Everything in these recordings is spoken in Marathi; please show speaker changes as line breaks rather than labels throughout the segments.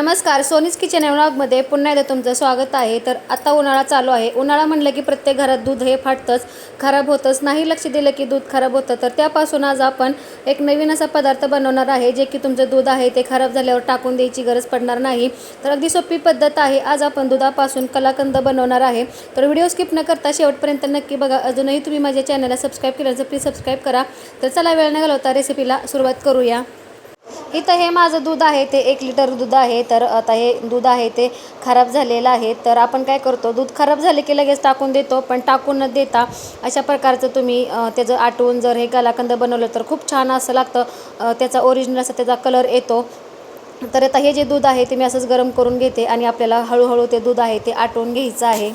नमस्कार सोनीस किचन या पुन्हा एकदा तुमचं स्वागत आहे. तर आता उन्हाळा चालू आहे. उन्हाळा म्हणलं की प्रत्येक घरात दूध हे फाटतंच खराब होतंच. नाही लक्ष दिलं की दूध खराब होतं तर त्यापासून आज आपण एक नवीन असा पदार्थ बनवणार आहे जे की तुमचं दूध आहे ते खराब झाल्यावर टाकून द्यायची गरज पडणार नाही. तर अगदी सोपी पद्धत आहे. आज आपण दुधापासून कलाकंद बनवणार आहे. तर व्हिडिओ स्किप न करता शेवटपर्यंत नक्की बघा. अजूनही तुम्ही माझ्या चॅनलला सबस्क्राईब केलं तर प्लीज सबस्क्राईब करा. तर चला वेळ न घालवता रेसिपीला सुरुवात करूया. इथं हे माझं दूध आहे ते एक लिटर दूध आहे तर आता हे दूध आहे ते खराब झालेलं आहे. तर आपण काय करतो दूध खराब झाले की लगेच टाकून देतो पण टाकून न देता अशा प्रकारचं तुम्ही त्याचं आटवून जर हे कलाकंद बनवलं तर खूप छान असं लागतं. त्याचा ओरिजिनल असा त्याचा कलर येतो. तर आता हे जे दूध आहे ते मी असंच गरम करून घेते आणि आपल्याला हळूहळू ते दूध आहे ते आटवून घ्यायचं आहे.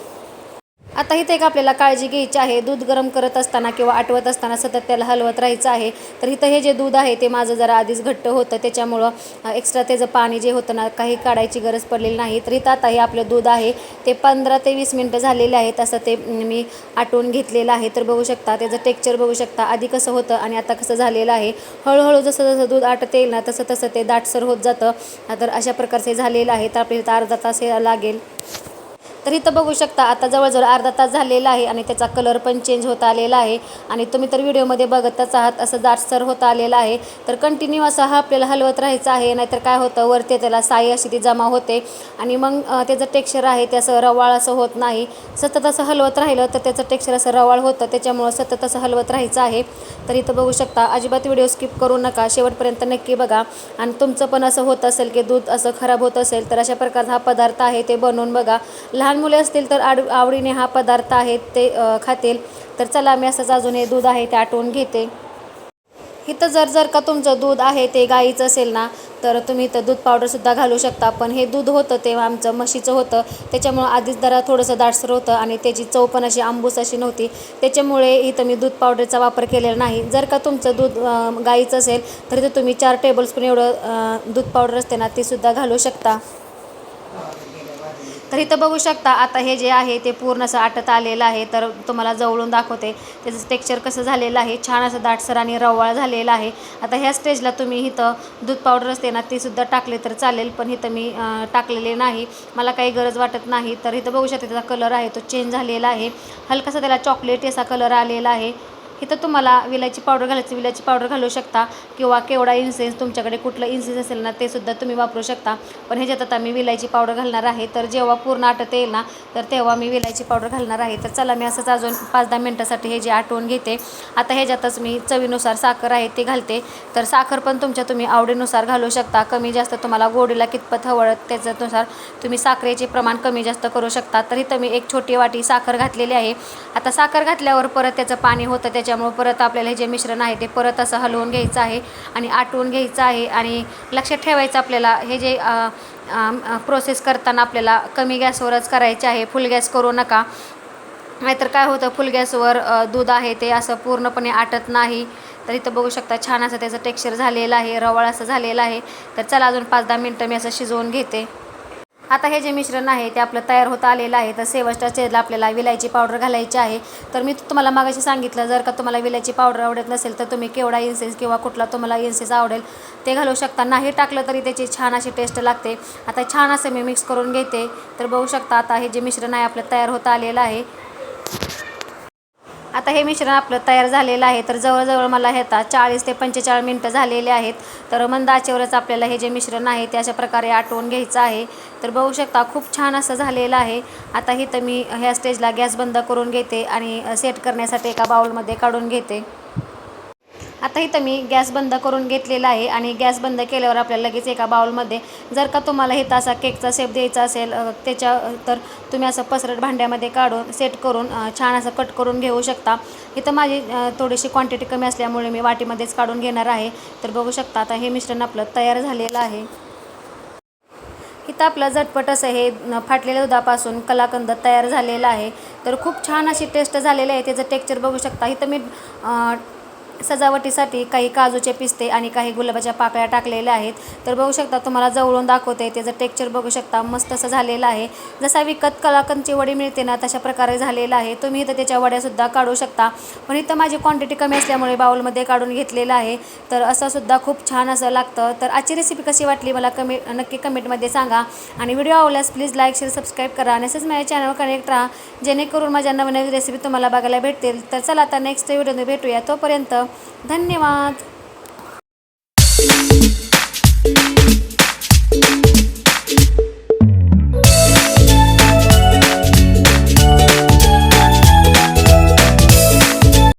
आता इथं एक आपल्याला काळजी घ्यायची आहे. दूध गरम करत असताना किंवा आटवत असताना सतत त्याला हलवत राहायचं आहे. तर इथं हे जे दूध आहे ते माझं जरा आधीच घट्ट होतं. त्याच्यामुळं एक्स्ट्रा त्याचं पाणी जे होतं ना काही काढायची गरज पडलेली नाही. तर इथं आता हे आपलं दूध आहे. ते पंधरा ते वीस मिनटं झालेले आहेत. असं ते मी आटवून घेतलेलं आहे. तर बघू शकता त्याचं टेक्स्चर बघू शकता. आधी कसं होतं आणि आता कसं झालेलं आहे. हळूहळू जसं जसं दूध आटत येईल ना तसं तसं ते दाटसर होत जातं. तर अशा प्रकारचे झालेलं आहे. तर आपल्याला इथं अर्धा तास हे लागेल. तर इथं बघू शकता आता जवळजवळ अर्धा तास झालेला आहे आणि त्याचा कलर पण चेंज होत आलेला आहे. आणि तुम्ही तर व्हिडिओमध्ये बघतच आहात असं दाटसर होत आलेलं आहे. तर कंटिन्यू असं हा आपल्याला हलवत राहायचा आहे नाहीतर काय होतं वरती त्याला साई अशी ती जमा होते. आणि मग त्याचं टेक्स्चर आहे ते असं रवाळ असं होत नाही. सतत असं हलवत राहिलं तर त्याचं टेक्स्चर असं रवाळ होतं. त्याच्यामुळं सतत असं हलवत राहायचं आहे. तर इथं बघू शकता अजिबात व्हिडिओ स्किप करू नका. शेवटपर्यंत नक्की बघा. आणि तुमचं पण असं होत असेल की दूध असं खराब होत असेल तर अशा प्रकारचा हा पदार्थ आहे ते बनवून बघा. लहान मुले असतील तर आड आवडीने हा पदार्थ आहे ते खातील. तर चला मी असंच अजून हे दूध आहे ते आटवून घेते. इथं जर जर का तुमचं दूध आहे ते गाईचं असेल ना तर तुम्ही इथं दूध पावडरसुद्धा घालू शकता. पण हे दूध होतं ते आमचं म्हशीचं होतं. त्याच्यामुळं आधीच जरा थोडंसं दाटसर होतं आणि त्याची चव पण अशी आंबूस अशी नव्हती. त्याच्यामुळे इथं मी दूध पावडरचा वापर केलेला नाही. जर का तुमचं दूध गाईचं असेल तर इथं तुम्ही चार टेबलस्पून एवढं दूध पावडर असते ना तेसुद्धा घालू शकता. तर इथं बघू शकता आता हे जे आहे ते पूर्ण असं आटत आलेलं आहे. तर तुम्हाला जवळून दाखवते त्याचं टेक्स्चर कसं झालेलं आहे. छान असं दाटसर आणि रवाळ झालेलं आहे. आता ह्या स्टेजला तुम्ही इथं दूध पावडर असते ना ती सुद्धा टाकले तर चालेल पण इथं मी टाकलेले नाही. मला काही गरज वाटत नाही. तर इथं बघू शकता त्याचा कलर आहे तो चेंज झालेला आहे. हलकासा त्याला चॉकलेटी असा कलर आलेला आहे. इथं तुम्हाला विलायची पावडर घालायची विलायची पावडर घालू शकता. किंवा केवढा इन्सेन्स तुमच्याकडे कुठलं इन्सेन्स असेल ना ते सुद्धा तुम्ही वापरू शकता. पण ह्याच्यात आता मी विलायची पावडर घालणार आहे. तर जेव्हा पूर्ण आटत येईल ना तर तेव्हा मी विलायची पावडर घालणार आहे. तर चला मी असंच अजून पाच दहा मिनटासाठी हे जे आटवून घेते. आता ह्याच्यातच मी चवीनुसार साखर आहे ते घालते. तर साखर पण तुमच्या तुम्ही आवडीनुसार घालू शकता. कमी जास्त तुम्हाला गोडीला कितपत हवळत त्याच्यानुसार तुम्ही साखरेचे प्रमाण कमी जास्त करू शकता. तर इथं मी एक छोटी वाटी साखर घातलेली आहे. आता साखर घातल्यावर परत त्याचं पाणी होतं त्याच्यामुळं परत आपल्याला हे जे मिश्रण आहे ते परत असं हलवून घ्यायचं आहे आणि आटवून घ्यायचं आहे आणि लक्षात ठेवायचं आपल्याला हे जे प्रोसेस करताना आपल्याला कमी गॅसवरच करायचे आहे. फुल गॅस करू नका. नाहीतर काय होतं फुल गॅसवर दूध आहे ते असं पूर्णपणे आटत नाही. तर इथं बघू शकता छान असं त्याचं टेक्स्चर झालेलं आहे रवाळ असं झालेलं आहे. तर चला अजून पाच दहा मिनटं मी असं शिजवून घेते. आता हे जे मिश्रण आहे ते आपलं तयार होत आलेलं आहे. तर शेवटच्या स्टेजला आपल्याला विलायची पावडर घालायची आहे. तर मी तुम्हाला मागाशी सांगितलं जर का तुम्हाला विलायची पावडर आवडत नसेल तर तुम्ही केवढा इन्सेन्स किंवा कुठला तुम्हाला इन्सेन्स आवडेल ते घालू शकता. नाही टाकलं तरी त्याची छान अशी टेस्ट लागते. आता छान असं मी मिक्स करून घेते. तर बघू शकता आता हे जे मिश्रण आहे आपलं तयार होत आलेलं आहे. आता हे मिश्रण आपलं तयार झालेलं आहे. तर जवळजवळ मला हे आता चाळीस ते पंचेचाळीस मिनटं झालेले आहेत. तर मंद आचेवरच आपल्याला हे जे मिश्रण आहे ते अशा प्रकारे आटवून घ्यायचं आहे. तर बघू शकता खूप छान असं झालेलं आहे. आता इथं मी ह्या स्टेजला गॅस बंद करून घेते आणि सेट करण्यासाठी एका बाउलमध्ये काढून घेते. आता इथं मी गॅस बंद करून घेतलेला आहे आणि गॅस बंद केल्यावर आपल्याला लगेच एका बाउलमध्ये जर का तुम्हाला इथं असा केकचा शेप द्यायचा असेल त्याच्या तर तुम्ही असं पसरट भांड्यामध्ये काढून सेट करून छान असं कट करून घेऊ शकता. इथं माझी थोडीशी क्वांटिटी कमी असल्यामुळे मी वाटीमध्येच काढून घेणार आहे. तर बघू शकता आता हे मिश्रण आपलं तयार झालेलं आहे. इथं आपलं झटपट असं हे फाटलेल्या दुधापासून कलाकंद तयार झालेलं आहे. तर खूप छान अशी टेस्ट झालेली आहे. त्याचं टेक्चर बघू शकता. इथं मी सजावटीसाठी काही काजूचे पिस्ते आणि काही गुलाबाच्या पाकळ्या टाकलेल्या आहेत. तर बघू शकता तुम्हाला जवळून दाखवते त्याचं टेक्चर बघू शकता मस्त असं झालेलं आहे. जसा विकत कलाकंदची वडी मिळते ना तशा प्रकारे झालेलं आहे. तुम्ही इथं त्याच्या वड्यासुद्धा काढू शकता. पण इथं माझी क्वांटिटी कमी असल्यामुळे बाउलमध्ये काढून घेतलेलं आहे. तर असं सुद्धा खूप छान असं लागतं. तर आजची रेसिपी कशी वाटली मला कमी नक्की कमेंटमध्ये सांगा. आणि व्हिडिओ आवडल्यास प्लीज लाईक शेअर सबस्क्राईब करा. आणि असेच माझ्या चॅनल कनेक्ट राहा. जेणेकरून माझ्या नवीन रेसिपी तुम्हाला बघायला भेटतील. तर चला आता नेक्स्ट व्हिडिओ भेटूया. तोपर्यंत धन्यवाद.